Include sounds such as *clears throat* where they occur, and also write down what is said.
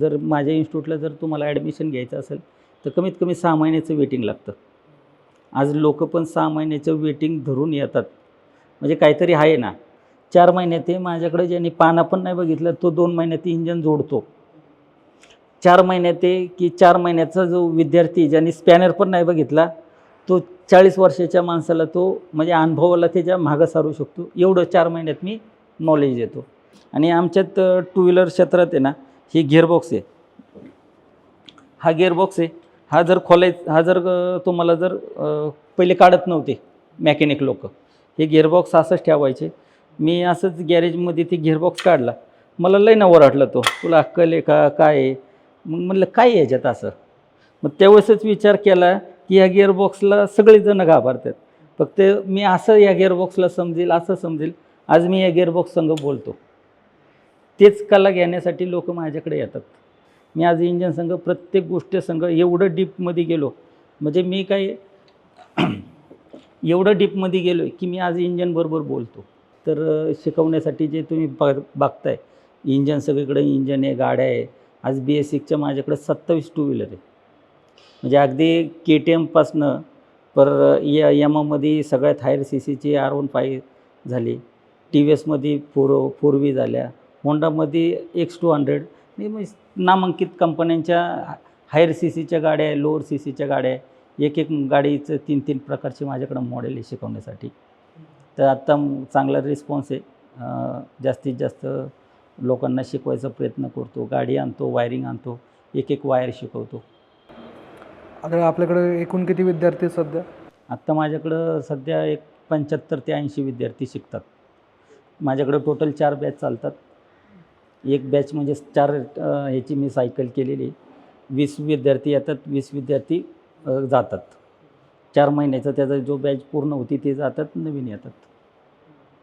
जर माझ्या इन्स्टिट्यूटला जर तुम्हाला ॲडमिशन घ्यायचं असेल तर कमीत कमी सहा महिन्याचं वेटिंग लागतं. आज लोक पण सहा महिन्याचं वेटिंग धरून येतात. म्हणजे काहीतरी आहे ना. चार महिन्यात ते माझ्याकडे ज्यांनी पाना पण नाही बघितलं तो दोन महिन्यात इंजन जोडतो. चार महिन्यात ते की चार महिन्याचा जो विद्यार्थी ज्यांनी स्पॅनर पण नाही बघितला तो चाळीस वर्षाच्या माणसाला तो म्हणजे अनुभवाला त्याच्या मागं सारू शकतो. एवढं चार महिन्यात मी नॉलेज देतो. आणि आमच्यात टू व्हीलर क्षेत्रात आहे ना ही गिअरबॉक्स आहे. हा गिअरबॉक्स आहे. हा जर खोलाय हा जर तुम्हाला जर पहिले काढत नव्हते मॅकॅनिक लोक. हे गिअरबॉक्स असंच ठेवायचे. मी असंच गॅरेजमध्ये ते गिअरबॉक्स काढला. मला लय नवर वाटलं तो. तुला अक्कल आहे का? काय आहे? मग म्हणलं काय याच्यात असं? मग त्यावेळेसच विचार केला की या गिअरबॉक्सला सगळेजणं घाबरतात. फक्त मी असं या गिअरबॉक्सला समजेल असं समजेल. आज मी या गिअरबॉक्स संघ बोलतो. तेच कला घेण्यासाठी लोक माझ्याकडे येतात. मी आज इंजन संघ प्रत्येक गोष्ट संघ एवढं डीपमध्ये गेलो. म्हणजे मी काय *clears throat* एवढं डीपमध्ये गेलो आहे की मी आज इंजनबरोबर बोलतो. तर शिकवण्यासाठी जे तुम्ही बघ बघताय इंजन सगळीकडे इंजन आहे गाड्या आहे. आज बी एस सिक्सच्या माझ्याकडे सत्तावीस टू व्हीलर आहे. म्हणजे अगदी के टी एमपासनं पर या यमामध्ये सगळ्यात हायर सी सीची आर वन फाय झाली. टी व्ही एसमध्ये फोर फोर व्ही झाल्या. होंडामध्ये एक्स टू हंड्रेड नामांकित कंपन्यांच्या हायर सी सीच्या गाड्या आहे लोअर सी सीच्या गाड्या आहे. एक एक गाडीचं तीन तीन प्रकारचे माझ्याकडं मॉडेल आहे शिकवण्यासाठी. तर आत्ता चांगला रिस्पॉन्स आहे. जास्तीत जास्त लोकांना शिकवायचा प्रयत्न करतो. गाडी आणतो वायरिंग आणतो एक एक वायर शिकवतो. आता आपल्याकडे एकूण किती विद्यार्थी सध्या? आत्ता माझ्याकडं सध्या एक पंच्याहत्तर ते ऐंशी विद्यार्थी शिकतात. माझ्याकडं टोटल चार बॅच चालतात. एक बॅच म्हणजे चार ह्याची मी सायकल केलेली वीस विद्यार्थी येतात वीस विद्यार्थी जातात. चार महिन्याचा त्याचा जो बॅच पूर्ण होती ते जातात नवीन येतात.